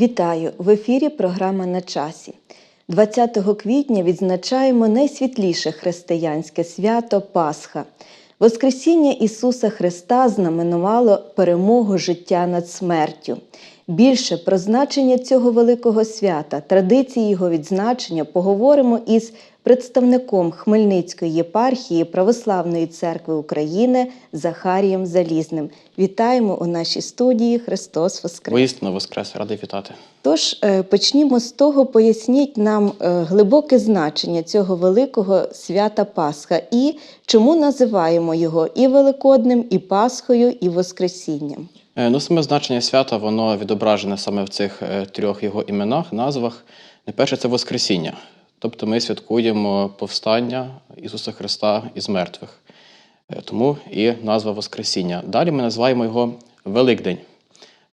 Вітаю! В ефірі програма на часі. 20 квітня відзначаємо найсвітліше християнське свято Пасха. Воскресіння Ісуса Христа знаменувало перемогу життя над смертю. Більше про значення цього великого свята, традиції його відзначення поговоримо із представником Хмельницької єпархії Православної церкви України Захарієм Залізним. Вітаємо у нашій студії Христос Воскрес! Воістину Воскрес, радий вітати. Тож е, почнімо з того, поясніть нам е, глибоке значення цього великого свята Пасха і чому називаємо його і Великодним, і Пасхою, і Воскресінням. Е, Ну, саме значення свята, воно відображене саме в цих трьох його іменах, назвах. Найперше це Воскресіння. Тобто ми святкуємо повстання Ісуса Христа із мертвих. Е, Тому і назва Воскресіння. Далі ми називаємо його Великдень,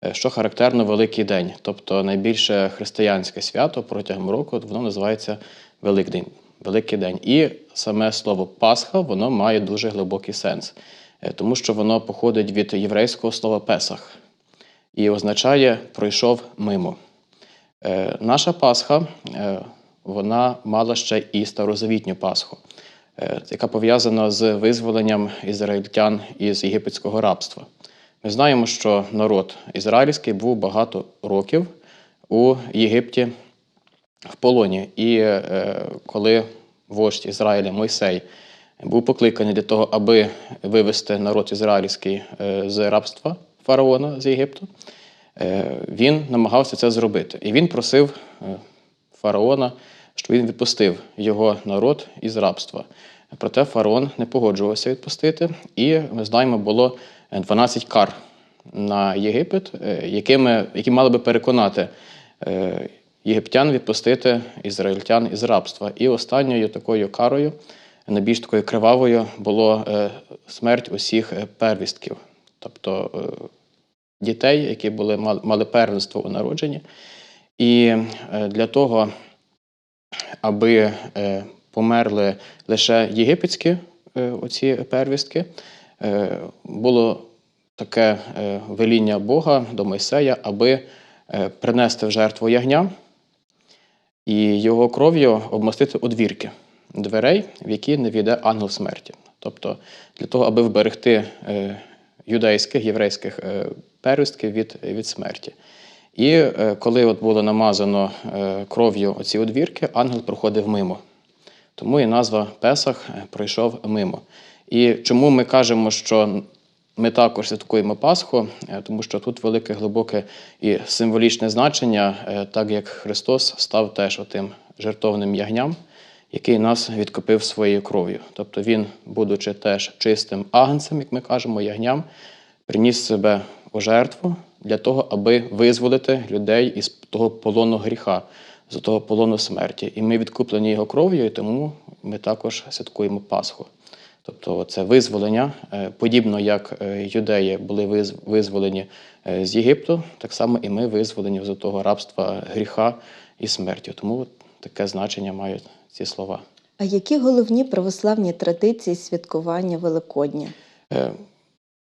е, що характерно Великий день. Тобто найбільше християнське свято протягом року воно називається Великдень, Великий день. І саме слово Пасха воно має дуже глибокий сенс, е, тому що воно походить від єврейського слова Песах і означає пройшов мимо. Наша Пасха вона мала ще і старозавітню Пасху, е, яка пов'язана з визволенням ізраїльтян із єгипетського рабства. Ми знаємо, що народ ізраїльський був багато років у Єгипті в полоні. І е, коли вождь Ізраїля Мойсей був покликаний для того, аби вивести народ ізраїльський е, з рабства фараона з Єгипту, він намагався це зробити. І він просив фараона, щоб він відпустив його народ із рабства. Проте фараон не погоджувався відпустити, і ми знаємо, було 12 кар на Єгипет, е, якими, які мали би переконати е, єгиптян відпустити ізраїльтян із рабства. І останньою такою карою, найбільш такою кривавою, було е, смерть усіх первістків, тобто дітей, які були, мали первенство у народженні. І е, для того, аби е, померли лише єгипетські е, оці первістки, було таке веління Бога до Мойсея, аби принести в жертву ягня і його кров'ю обмастити одвірки дверей, в які не війде ангел смерті. Тобто для того, аби вберегти юдейських, єврейських первістків від, від смерті. І е, коли от було намазано е, кров'ю оці одвірки, ангел проходив мимо. Тому і назва Песах е, пройшов мимо. І чому ми кажемо, що ми також святкуємо Пасху, тому що тут велике, глибоке і символічне значення, так як Христос став теж отим жертовним ягням, який нас відкупив своєю кров'ю. Тобто Він, будучи теж чистим агнцем, як ми кажемо, ягням, приніс себе у жертву для того, аби визволити людей із того полону гріха, з того полону смерті. І ми відкуплені його кров'ю, і тому ми також святкуємо Пасху. Тобто це визволення, е, подібно як е, юдеї були виз- визволені е, з Єгипту, так само і ми визволені з того рабства гріха і смерті. Тому таке значення мають ці слова. А які головні православні традиції святкування Великодня?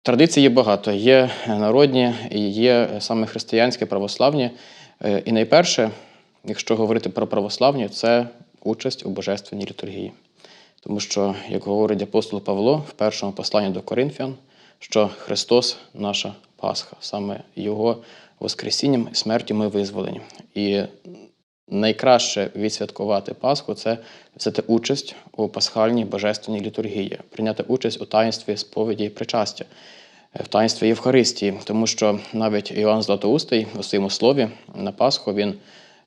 Е, Традицій є багато. Є народні, є саме християнські, православні. Е, І найперше, якщо говорити про православні, це участь у божественній літургії. Тому що, як говорить апостол Павло в першому посланні до Коринфян, що Христос наша Пасха, саме Його Воскресінням і смертю ми визволені. І найкраще відсвяткувати Пасху це взяти участь у пасхальній божественній літургії, прийняти участь у таїнстві сповіді і причастя, в таїнстві Євхаристії, тому що навіть Іоанн Златоустий у своєму слові на Пасху він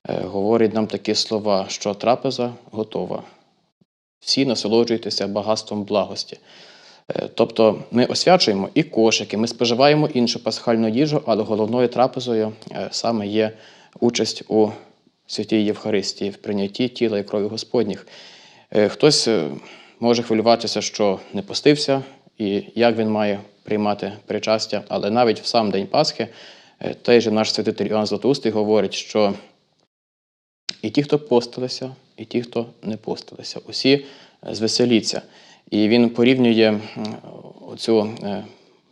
е, говорить нам такі слова, що трапеза готова. Всі насолоджуйтеся багатством благості. Е, Тобто ми освячуємо і кошики, ми споживаємо іншу пасхальну їжу, але головною трапезою е, саме є участь у святій Євхаристії, в прийнятті тіла і крові Господніх. Е, Хтось е, може хвилюватися, що не постився, і як він має приймати причастя, але навіть в сам день Пасхи е, той же наш святитель Іоанн Златоустий говорить, що і ті, хто постилися, і ті, хто не постилися, усі звеселіться. І він порівнює е,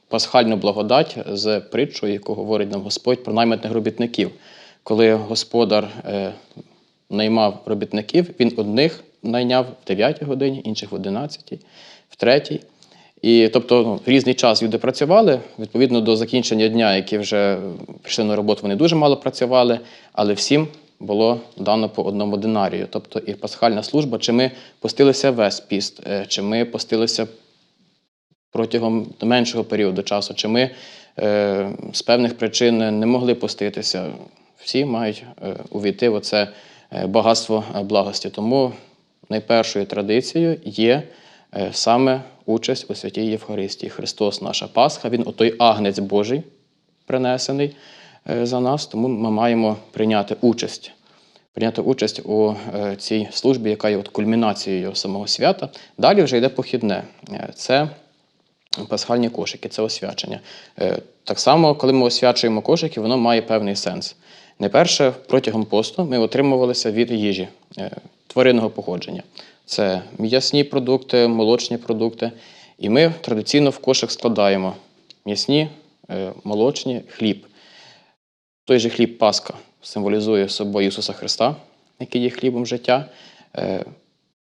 пасхальну благодать з притчою, яку говорить нам Господь про наймитних робітників, коли господар е, наймав робітників, він одних найняв в 9 годині, інших в 11, в 3. І тобто ну, різний час люди працювали. Відповідно до закінчення дня, які вже прийшли на роботу, вони дуже мало працювали, але всім було дано по одному динарію. Тобто і пасхальна служба, чи ми постилися весь піст, е, чи ми постилися протягом меншого періоду часу, чи ми е, з певних причин не могли поститися. Всі мають е, увійти в оце е, багатство е, благості. Тому найпершою традицією є саме участь у святій Євхаристії. Христос, наша Пасха, Він отой агнець Божий принесений за нас, тому ми маємо прийняти участь. Прийняти участь у цій службі, яка є от кульмінацією самого свята. Далі вже йде похідне. Це пасхальні кошики, це освячення. Так само, коли ми освячуємо кошики, воно має певний сенс. Найперше, протягом посту ми отримувалися від їжі е, тваринного походження. Це м'ясні продукти, молочні продукти. І ми традиційно в кошик складаємо м'ясні, е, молочні, хліб. Той же хліб Пасха символізує собою Ісуса Христа, який є хлібом життя. Е,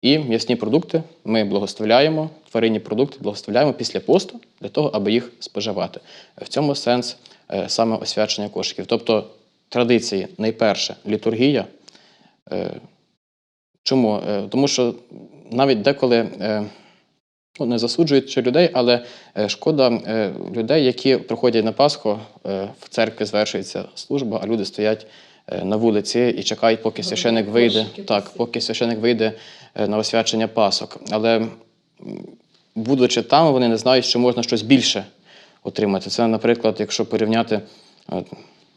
І м'ясні продукти ми благословляємо, тваринні продукти благословляємо після посту для того, аби їх споживати. В цьому сенс саме освячення кошиків. Тобто традиції, найперше, літургія. Е, Чому? Е, Тому що навіть деколи е, ну, не засуджують людей, але шкода людей, які приходять на Пасху, в церкві звершується служба, а люди стоять на вулиці і чекають, поки священик вийде. Так, поки священик вийде на освячення пасок. Але будучи там, вони не знають, що можна щось більше отримати. Це, наприклад, якщо порівняти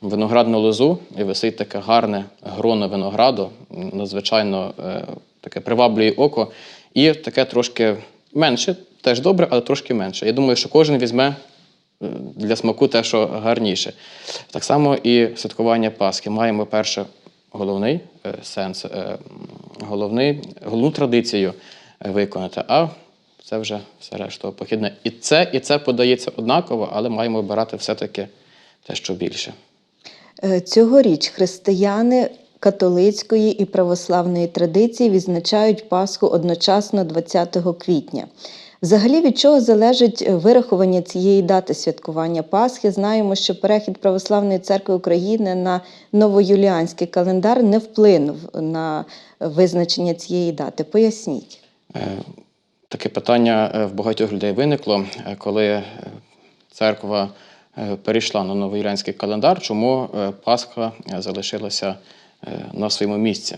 виноградну лозу, і висить таке гарне гроно винограду, надзвичайно е, таке приваблює око, і таке трошки менше, теж добре, але трошки менше. Я думаю, що кожен візьме е, для смаку те, що гарніше. Так само і святкування Пасхи. Маємо перше головний е, сенс, головний, головну традицію виконати, а це вже все решта похідне. І це, і це подається однаково, але маємо обирати все-таки те, що більше. Е, Цьогоріч християни католицької і православної традиції відзначають Пасху одночасно 20 квітня. Взагалі, від чого залежить е, вирахування цієї дати святкування Пасхи? Знаємо, що перехід Православної церкви України на новоюліанський календар не вплинув на визначення цієї дати. Поясніть. Е, Таке питання в багатьох людей виникло, коли церква перейшла на новоюліанський календар, чому е, Пасха е, залишилася е, на своєму місці.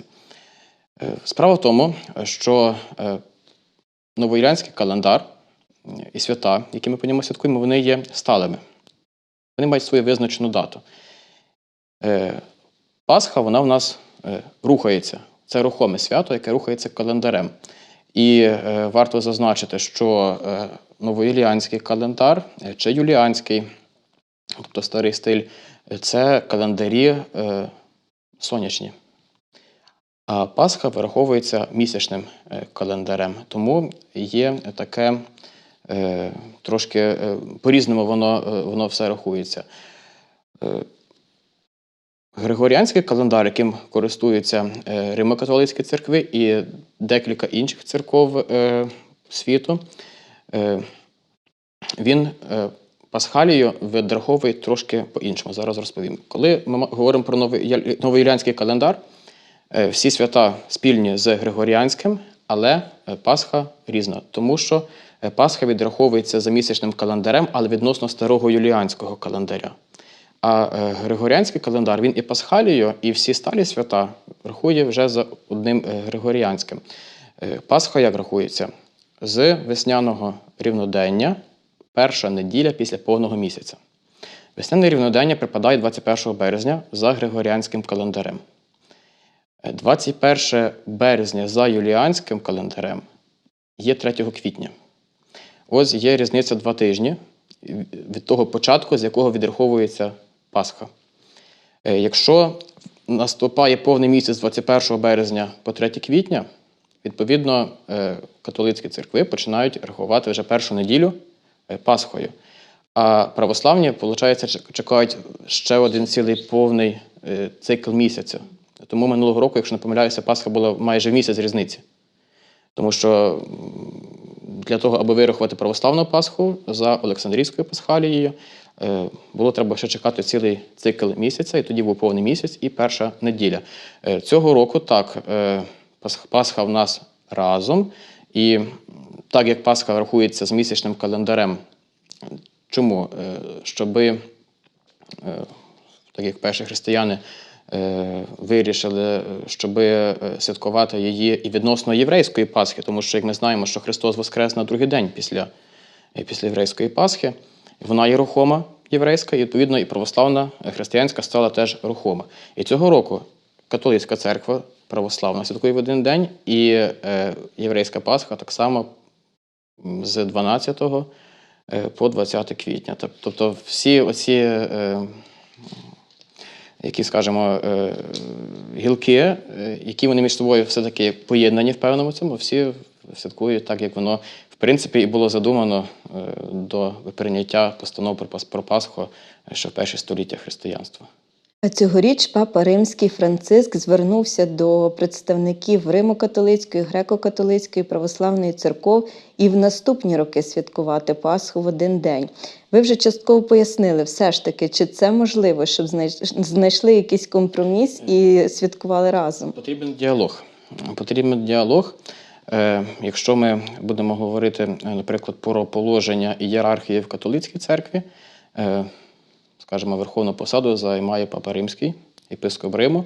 Е, Справа в тому, що е, календар е, і свята, які ми по ньому святкуємо, вони є сталими. Вони мають свою визначену дату. Е, Пасха, вона в нас е, рухається. Це рухоме свято, яке рухається календарем. І е, варто зазначити, що е, новоюліанський календар е, чи юліанський, тобто старий стиль, це календарі е, сонячні. А Пасха вираховується місячним е, календарем. Тому є таке е, трошки е, по-різному воно, е, воно все рахується. Григоріанський календар, яким користуються Римо-католицькі церкви і декілька інших церков світу, він Пасхалію відраховує трошки по-іншому. Зараз розповім. Коли ми говоримо про новоюліанський календар, е, всі свята спільні з Григоріанським, але е, Пасха різна, тому що е, Пасха відраховується за місячним календарем, але відносно старого юліанського календаря. А Григоріанський календар він і Пасхалію, і всі сталі свята рахує вже за одним Григоріанським. Пасха як рахується? З весняного рівнодення, перша неділя після повного місяця. Весняне рівнодення припадає 21 березня за Григоріанським календарем. Е, 21 березня за юліанським календарем є 3 квітня. Ось є різниця два тижні від того початку, з якого відраховується Пасха. Е, Якщо наступає повний місяць з 21 березня по 3 квітня, відповідно, е, католицькі церкви починають рахувати вже першу неділю е, Пасхою. А православні, виходить, чекають ще один цілий повний е, цикл місяця. Тому минулого року, якщо не помиляюся, Пасха була майже місяць різниці. Тому що для того, аби вирахувати православну Пасху за Олександрійською Пасхалією, е, було треба ще чекати цілий цикл місяця, і тоді був повний місяць і перша неділя. Е, Цього року так, е, Пасха в нас разом. І так як Пасха рахується з місячним календарем, чому? Е, Щоби е, так як перші християни е, вирішили, щоб святкувати її і відносно єврейської Пасхи, тому що, як ми знаємо, що Христос воскрес на другий день після, після єврейської Пасхи, вона є рухома єврейська, і відповідно і православна християнська стала теж рухома. І цього року католицька церква православна святкує в один день, і е, єврейська Пасха так само з 12 е, по 20 квітня. Тобто всі оці, е, які, скажімо, е, гілки, е, які вони між собою все-таки поєднані в певному цьому, всі святкують так, як воно в принципі і було задумано е, до прийняття постанов про Пасху е, ще в перші століття християнства. Цьогоріч папа Римський Франциск звернувся до представників Римо-католицької, греко-католицької православної церков і в наступні роки святкувати Пасху в один день. Ви вже частково пояснили, все ж таки, чи це можливо, щоб знайш- знайшли якийсь компроміс і святкували разом. Потрібен діалог. Потрібен діалог. Е, Якщо ми будемо говорити, наприклад, про положення ієрархії в католицькій церкві, е, скажімо, верховну посаду займає Папа Римський, єпископ Риму,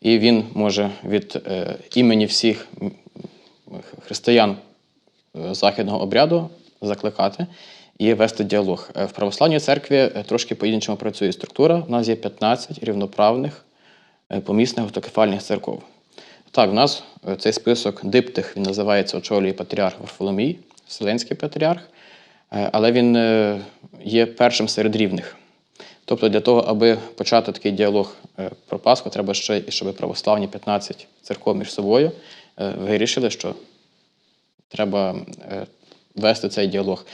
і він може від е, імені всіх християн е, західного обряду закликати і вести діалог. Е, В православній церкві трошки по-іншому працює структура. У нас є 15 рівноправних помісних автокефальних церков. Так, в нас цей список диптих, він називається очолює патріарх Варфоломій, Вселенський патріарх, але він є першим серед рівних. Тобто для того, аби почати такий діалог е, про Пасху, треба ще, і щоб православні 15 церков між собою е, вирішили, що треба е, вести цей діалог.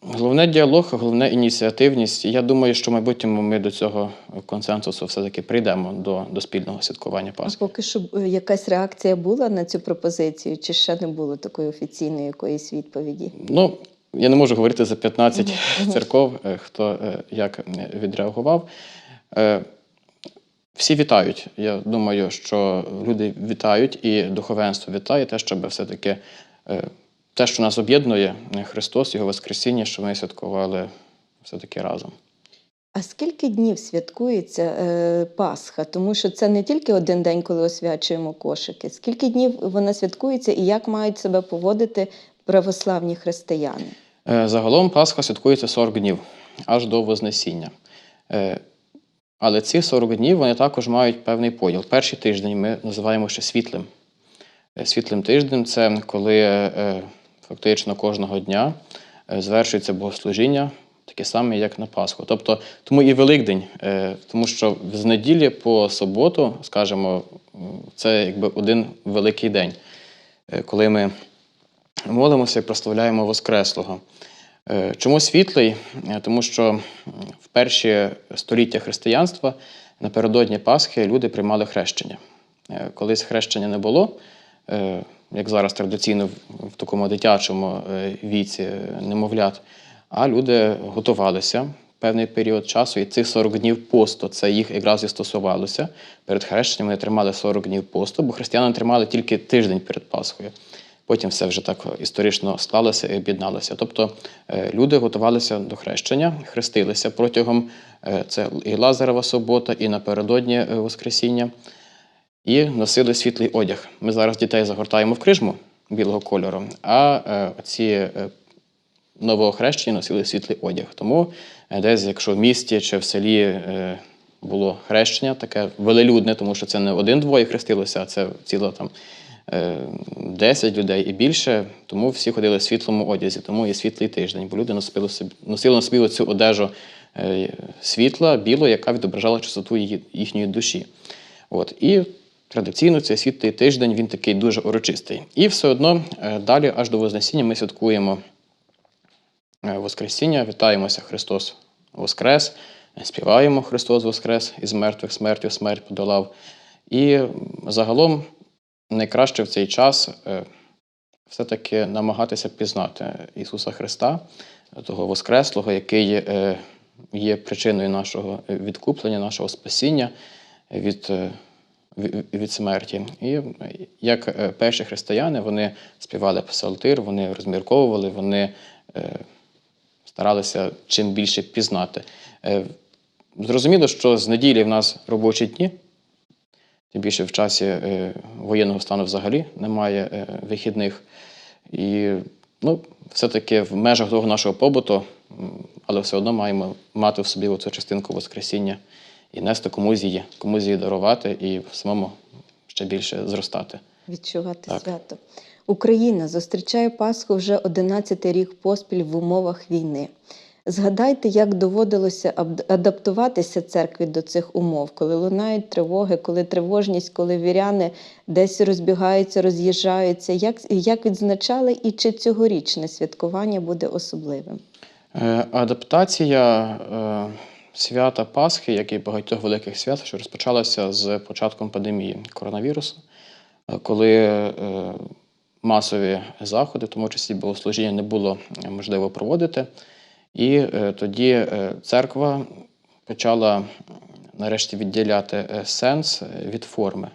Головне діалог, головне ініціативність. Я думаю, що в майбутньому ми до цього консенсусу все-таки прийдемо до, до спільного святкування А поки що якась реакція була на цю пропозицію, чи ще не було такої офіційної якоїсь відповіді? Ну, я не можу говорити за 15 церков, е, хто е, як е, відреагував. Всі вітають. Я думаю, що люди вітають і духовенство вітає те, щоб все-таки те, що нас об'єднує, Христос, Його Воскресіння, що ми святкували все-таки разом. А скільки днів святкується е, Пасха? Тому що це не тільки один день, коли освячуємо кошики. Скільки днів вона святкується і як мають себе поводити православні християни? Е, Загалом Пасха святкується 40 днів, аж до Вознесіння. Е, Але ці 40 днів вони також мають певний поділ. Перший тиждень ми називаємо ще світлим. Е, Світлим тижнем це коли фактично кожного дня звершується богослужіння, таке саме, як на Пасху. Тобто, тому і Великдень, тому що з неділі по суботу, скажімо, це якби один великий день, коли ми молимося і прославляємо Воскреслого. Е, Чому світлий? Е, Тому що в перші століття християнства напередодні Пасхи люди приймали хрещення. Е, Колись хрещення не було, як зараз традиційно в- такому дитячому віці немовлят, а люди готувалися певний період часу, і цих 40 днів посту це їх якраз і стосувалося. Перед хрещенням вони тримали 40 днів посту, бо християни тримали тільки тиждень перед Пасхою. Потім все вже так історично склалося і об'єдналося. Тобто е, люди готувалися до хрещення, хрестилися протягом е, це і Лазарева субота, і напередодні е, Воскресіння, і носили світлий одяг. Ми зараз дітей загортаємо в крижму білого кольору, а ці новоохрещені носили світлий одяг. Тому десь, якщо в місті чи в селі було хрещення, таке велелюдне, тому що це не один-двоє хрестилося, а це ціло там 10 людей і більше, тому всі ходили в світлому одязі, тому і світлий тиждень, бо люди носили, собі, носили на собі цю одежу е, світла, білу, яка відображала чистоту їхньої душі. От. І традиційно цей світлий тиждень він такий дуже урочистий. І все одно е, далі, аж до Вознесіння, ми святкуємо е, Воскресіння, вітаємося Христос Воскрес, співаємо Христос Воскрес із мертвих смертю смерть подолав. І загалом найкраще в цей час е, все-таки намагатися пізнати Ісуса Христа, того Воскреслого, який е, є причиною нашого відкуплення, нашого спасіння від, е, від смерті. І е, як е, перші християни, вони співали псалтир, вони розмірковували, вони е, старалися чим більше пізнати. Е, Зрозуміло, що з неділі в нас робочі дні, тим більше в часі е, воєнного стану взагалі немає е, вихідних. І ну, все-таки в межах того нашого побуту, але все одно маємо мати в собі цю частинку Воскресіння і нести комусь її, комусь її дарувати і самому ще більше зростати. відчувати Так. свято. Україна зустрічає Пасху вже 11 рік поспіль в умовах війни. Згадайте, як доводилося адаптуватися церкві до цих умов, коли лунають тривоги, коли тривожність, коли віряни десь розбігаються, роз'їжджаються. Як, як відзначали і чи цьогорічне святкування буде особливим? Е, Адаптація е, свята Пасхи, як і багатьох великих свят, що розпочалася з початком пандемії коронавірусу, е, коли масові заходи, в тому числі богослужіння, не було можливо проводити. І е, тоді е, церква почала нарешті відділяти е, сенс від форми.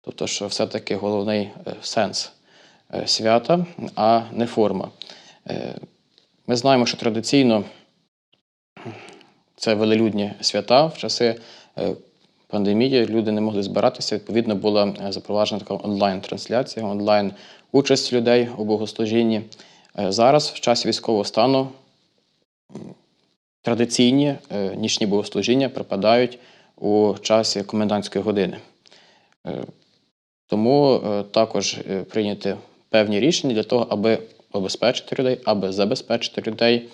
Тобто, що все-таки головний сенс свята, а не форма. Ми знаємо, що традиційно це велелюдні свята в часи пандемії. Люди не могли збиратися. Відповідно, була запроваджена така онлайн-трансляція, онлайн-участь людей у богослужінні. Зараз, в часі військового стану, традиційні е, нічні богослужіння припадають у часі комендантської години. Е, Тому е, також прийняті певні рішення для того, аби обезпечити людей, аби забезпечити людей.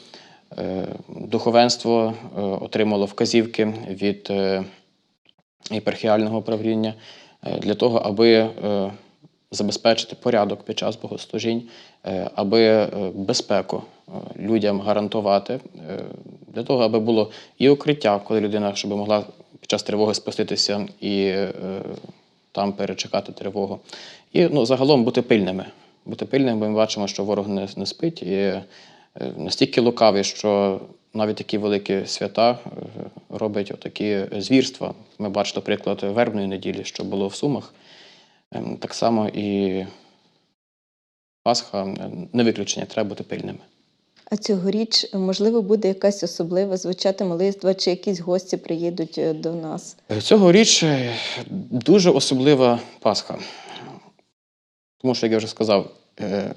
Духовенство отримало вказівки від єпархіального управління е, для того, аби забезпечити порядок під час богослужінь, аби безпеку людям гарантувати, е, для того, аби було і укриття, коли людина щоб могла під час тривоги спуститися і е, там перечекати тривогу. І ну, загалом бути пильними. Бути пильними, бо ми бачимо, що ворог не, не спить і е, настільки лукавий, що навіть такі великі свята робить отакі звірства. Ми бачили приклад вербної неділі, що було в Сумах. Ем, Так само і Пасха не виключення, треба бути пильними. А цьогоріч, можливо, буде якась особлива звучати молитва, чи якісь гості приїдуть е, до нас? Цьогоріч е, дуже особлива Пасха. Тому що, як я вже сказав, е,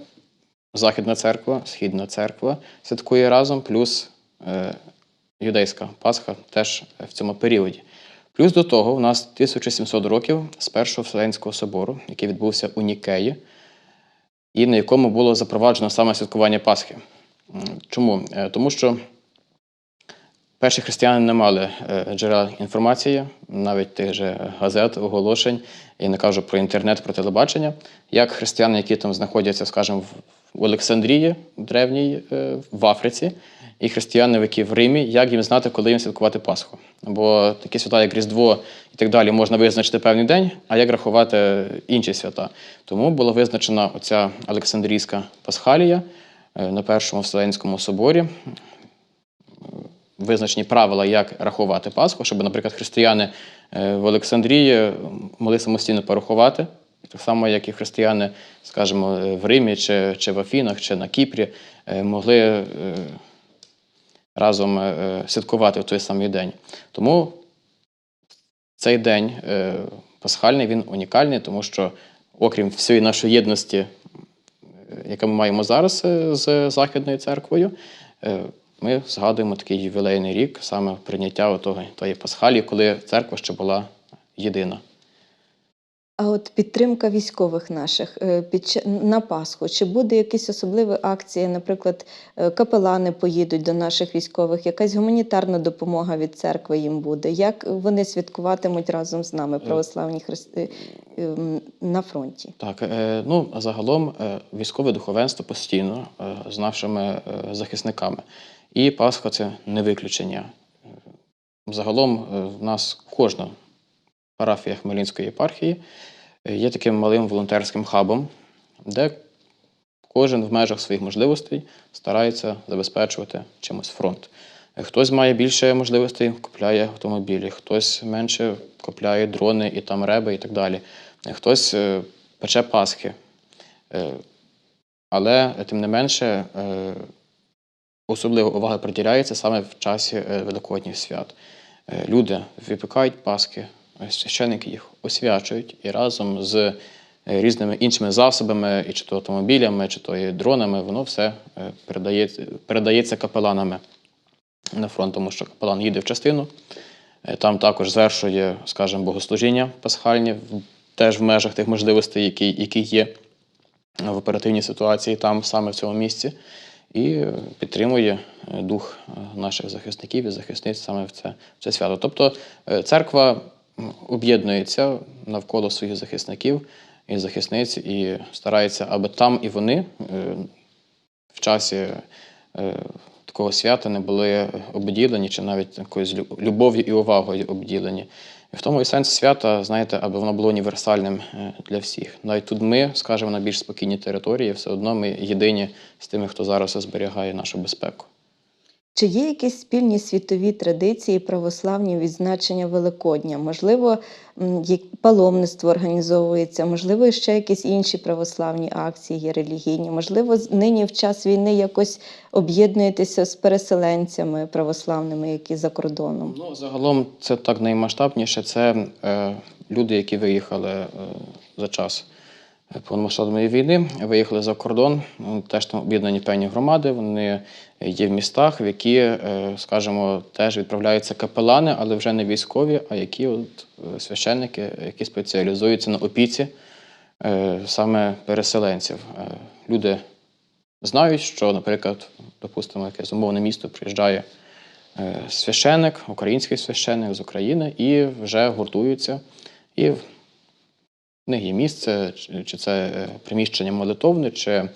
Західна церква, Східна церква святкує разом, плюс е, юдейська Пасха теж в цьому періоді. Плюс до того, у нас 1700 років з Першого Вселенського собору, який відбувся у Нікеї, і на якому було запроваджено саме святкування Пасхи. Чому? Е, Тому що Перші християни не мали е, джерел інформації, навіть тих же газет, оголошень, я не кажу про інтернет, про телебачення. Як християни, які там знаходяться, скажімо, в- в Олександрії, древній, е, в Африці, і християни, які в Римі, як їм знати, коли їм святкувати Пасху? Бо такі свята, як Різдво і так далі, можна визначити певний день, а як рахувати інші свята? Тому була визначена оця Олександрійська Пасхалія на Першому Вселенському соборі визначені правила, як рахувати Пасху, щоб, наприклад, християни е, в Олександрії могли самостійно порахувати, так само, як і християни, скажімо, е, в Римі чи, чи в Афінах, чи на Кіпрі, е, могли е, разом е, святкувати в той самий день. Тому цей день е, пасхальний він унікальний, тому що, окрім всієї нашої єдності, е, яку ми маємо зараз е, з Західною церквою, е, ми згадуємо такий ювілейний рік, саме прийняття того, тої пасхалії, коли церква ще була єдина. А от підтримка військових наших е, під на Пасху, чи буде якісь особливі акції? Наприклад, е, капелани поїдуть до наших військових, якась гуманітарна допомога від церкви їм буде. Як вони святкуватимуть разом з нами, православні христи на фронті? Так, е, ну загалом е, військове духовенство постійно е, з нашими е, захисниками. І Пасха це не виключення. Е, загалом е, в нас кожна парафія Хмельницької єпархії е, є таким малим волонтерським хабом, де кожен в межах своїх можливостей старається забезпечувати чимось фронт. Е, Хтось має більше можливостей, купляє автомобілі, хтось менше купляє дрони і там реби і так далі. Е, Хтось е, пече пасхи. Е, Але е, тим не менше, е, особлива увага приділяється саме в часі е, Великодніх свят. Е, Люди випікають паски, е, священники їх освячують і разом з е, різними іншими засобами, і чи то автомобілями, чи то і дронами, воно все е, передається, передається капеланами на фронт, тому що капелан їде в частину, е, там також звершує, скажімо, богослужіння пасхальні, теж в межах тих можливостей, які, які є в оперативній ситуації там саме в цьому місці, і підтримує дух наших захисників і захисниць саме в це, в це свято. Тобто церква об'єднується навколо своїх захисників і захисниць і старається, аби там і вони е, в часі е, такого свята не були обділені чи навіть якоюсь любов'ю і увагою обділені. І в тому і сенс свята, знаєте, аби воно було універсальним е, для всіх. Навіть тут ми, скажімо, на більш спокійній території, все одно ми єдині з тими, хто зараз зберігає нашу безпеку. Чи є якісь спільні світові традиції православні відзначення Великодня? Можливо, паломництво організовується, можливо, ще якісь інші православні акції є релігійні. Можливо, нині в час війни якось об'єднуєтеся з переселенцями православними, які за кордоном. Ну, загалом це так наймасштабніше. Це е, люди, які виїхали е, за час повномасштабної війни, виїхали за кордон. Теж там об'єднані певні громади. Вони є в містах, в які, е, скажімо, теж відправляються капелани, але вже не військові, а які от е, священники, які спеціалізуються на опіці е, саме переселенців. Люди знають, що, наприклад, допустимо, якесь умовне місто приїжджає священик, український священик з України, і вже гуртуються. І них є місце, чи- це е, приміщення молитовне, чи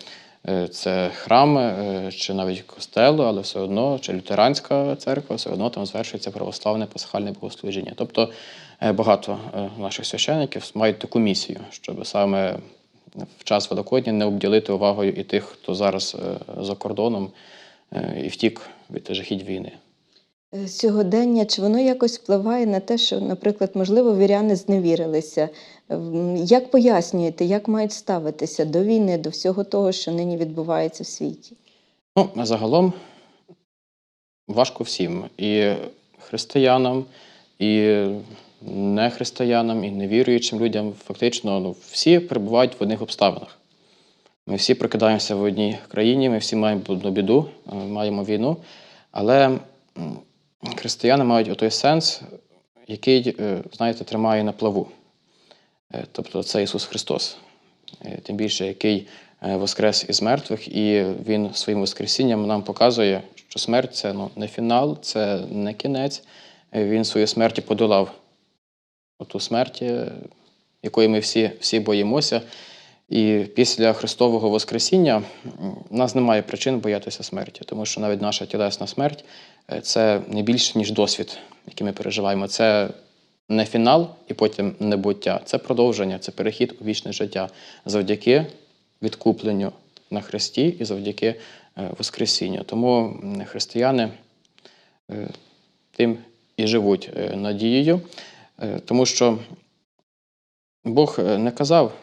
е, це храм, е, чи навіть костел, але все одно, чи лютеранська церква, все одно там звершується православне пасхальне богослужіння. Тобто багато наших священиків мають таку місію, щоб саме в час Великодня не обділити увагою і тих, хто зараз за кордоном і втік від жахіть війни. Е, Сьогодення, чи воно якось впливає на те, що, наприклад, можливо, віряни зневірилися? Як пояснюєте, як мають ставитися до війни, до всього того, що нині відбувається в світі? Ну, загалом важко всім. І християнам, і нехристиянам, і невіруючим людям. Фактично, ну, всі перебувають в одних обставинах. Ми всі прокидаємося в одній країні, ми всі маємо біду, е, маємо війну. Але християни мають той сенс, який, е, знаєте, тримає на плаву. Е, Тобто це Ісус Христос. Е, Тим більше, який воскрес із мертвих, і Він своїм воскресінням нам показує, що смерть це ну, не фінал, це не кінець. Він свою смерті подолав. Оту смерть, якої ми всі, всі боїмося. І після Христового Воскресіння у нас немає причин боятися смерті, тому що навіть наша тілесна смерть е, це не більше, ніж досвід, який ми переживаємо. Це не фінал і потім небуття. Це продовження, це перехід у вічне життя завдяки відкупленню на Христі і завдяки е, Воскресінню. Тому християни е, тим і живуть надією, тому що Бог не казав,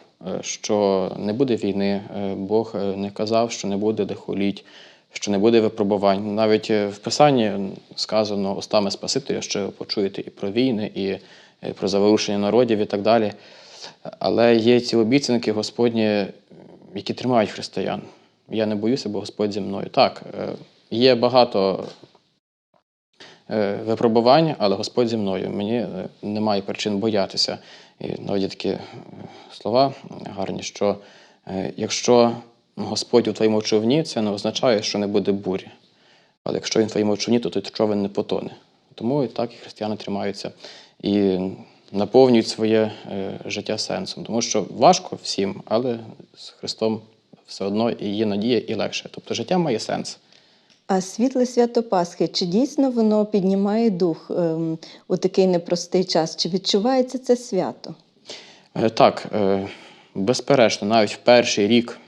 що не буде війни, е, Бог е, не казав, що не буде лихоліть, що не буде випробувань. Навіть е, в Писанні сказано устами Спасителя, що почуєте і про війни, і е, про заворушення народів і так далі. Але є ці обіцянки Господні, які тримають християн. Я не боюся, бо Господь зі мною. Так, е, є багато е, випробувань, але Господь зі мною. Мені е, немає причин боятися. І навіть такі е, слова гарні, що е, якщо Господь у твоєму човні, це не означає, що не буде бурі. Але якщо він в твоєму човні, то той човен не потоне. Тому і так і християни тримаються і наповнюють своє е, життя сенсом. Тому що важко всім, але з Христом все одно і є надія, і легше. Тобто життя має сенс. А світле свято Пасхи, чи дійсно воно піднімає дух ем, у такий непростий час? Чи відчувається це свято? Е, Так, е, безперечно, навіть в перший рік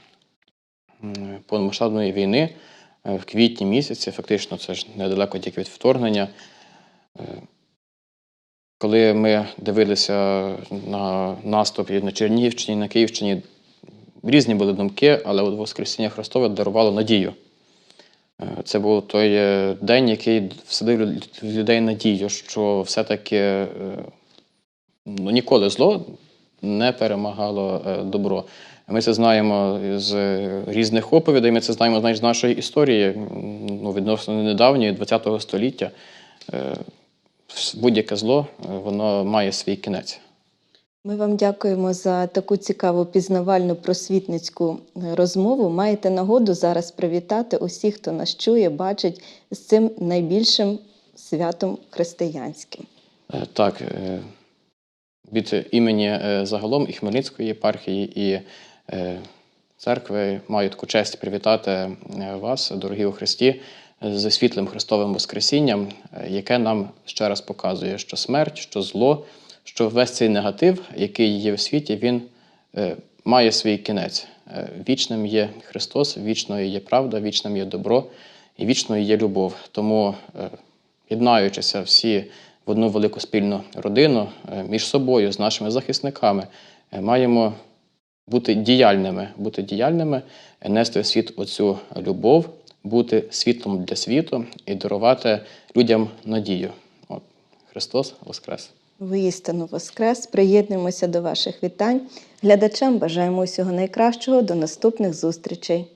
повномасштабної війни, е, в квітні місяці, фактично, це ж недалеко тільки від вторгнення. Коли ми дивилися на наступ і на Чернігівщині, на Київщині, різні були думки, але Воскресіння Христове дарувало надію. Е, Це був той е, день, який вселив в людей надію, що все-таки е, ну, ніколи зло не перемагало добро. Ми це знаємо з різних оповідей, ми це знаємо знаєш, з нашої історії, ну, відносно недавньої, ХХ століття. Будь-яке зло, воно має свій кінець. Ми вам дякуємо за таку цікаву пізнавальну просвітницьку е, розмову. Маєте нагоду зараз привітати усіх, хто нас чує, бачить з цим найбільшим святом християнським. Е, Так, е, від імені загалом і Хмельницької єпархії, і церкви маю таку честь привітати вас, дорогі у Христі, з світлим Христовим Воскресінням, яке нам ще раз показує, що смерть, що зло, що весь цей негатив, який є в світі, він е, має свій кінець. Е, Вічним є Христос, вічною є правда, вічним є добро і вічною є любов. Тому, е, єднаючися всі в одну велику спільну родину між собою, з нашими захисниками, маємо бути діяльними, бути діяльними, нести в світ оцю любов, бути світлом для світу і дарувати людям надію. От, Христос Воскрес! Воістину Воскрес! Приєднуємося до ваших вітань. Глядачам бажаємо усього найкращого. До наступних зустрічей.